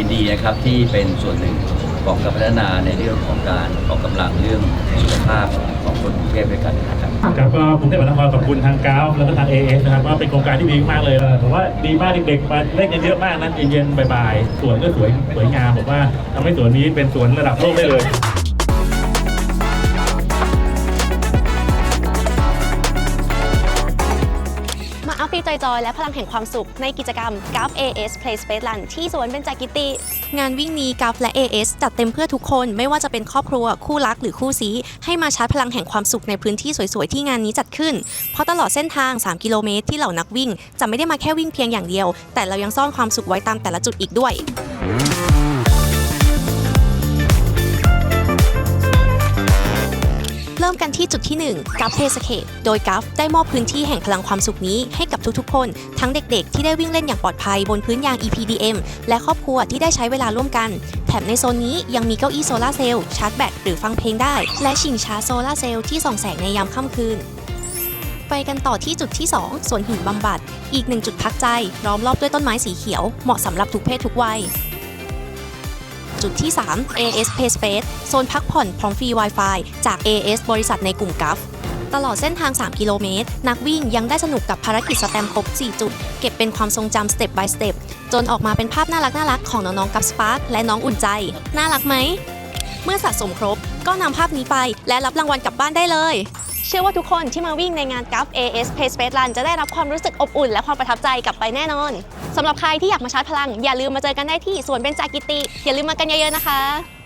ยินดีนะครับที่เป็นส่วนหนึ่งของการพัฒนาในเรื่องของการออกกำลังเรื่องสุขภาพของคนกรุงเทพด้วยกันนะครับครับก็กรุงเทพมหานครขอบคุณทางก้าวแล้วก็ทาง AS นะครับว่าเป็นโครงการที่ดีมากเลยผมว่าดีมากเด็กๆมาเล่นกันเยอะมากนั้นเย็นๆบ่ายๆสวนก็สวยสวยงามผมว่าทำให้สวนนี้เป็นสวนระดับโลกได้เลย พลีจอยๆ และพลังแห่งความสุขในกิจกรรม g a f AS Play Space Run ที่สวนเบญจกิติ งานวิ่งนี้ g a f และ AS จัดเต็มเพื่อทุกคนไม่ว่าจะเป็นครอบครัว คู่รักหรือคู่ซี ให้มาชาร์จพลังแห่งความสุขในพื้นที่สวยๆ ที่งานนี้จัดขึ้น เพราะตลอดเส้นทาง 3 กิโลเมตรที่เหล่านักวิ่ง จะไม่ได้มาแค่วิ่งเพียงอย่างเดียว แต่เรายังซ่อนความสุขไว้ตามแต่ละจุดอีกด้วย ริ่มกันที่จุดที่ 1กัฟเพสเคตโดยกัฟได้มอบพื้นที่แห่งพลังความสุขนี้ให้กับทุกๆ คน ทั้งเด็กๆ ที่ได้วิ่งเล่นอย่างปลอดภัยบนพื้นยาง EPDM และครอบครัวที่ได้ใช้เวลาร่วมกัน แถมในโซนนี้ยังมีเก้าอี้โซลาร์เซลล์ชาร์จแบตหรือฟังเพลงได้ และชิงช้าโซลาร์เซลล์ที่ส่องแสงในยามค่ำคืนไปกันต่อที่จุดที่ 2 สวนหินบำบัด อีกหนึ่งจุดพักใจ ล้อมรอบด้วยต้นไม้สีเขียว เหมาะสำหรับทุกเพศทุกวัย จุดที่ 3 AS Pay Space โซนพักผ่อนพร้อมฟรี Wi-Fi จาก AS บริษัทในกลุ่มกัฟตลอดเส้นทาง 3 กิโลเมตร นักวิ่งยังได้สนุกกับภารกิจสแตมครบ 4 จุด เก็บเป็นความทรงจำ step by step จนออกมาเป็นภาพน่ารักน่ารักของน้องๆกับสปาร์คและน้องอุ่นใจ น่ารักไหม เมื่อสะสมครบก็นำภาพนี้ไปและรับรางวัลกลับบ้านได้เลย เชื่อว่าทุกคนที่มาวิ่งในงานกัฟ AS Play Space Run จะได้รับความรู้สึกอบอุ่นและความประทับใจกลับไปแน่นอนสำหรับใครที่อยากมาชาร์จพลัง อย่าลืมมาเจอกันได้ที่สวนเบญจกิติ อย่าลืมมากันเยอะๆนะคะ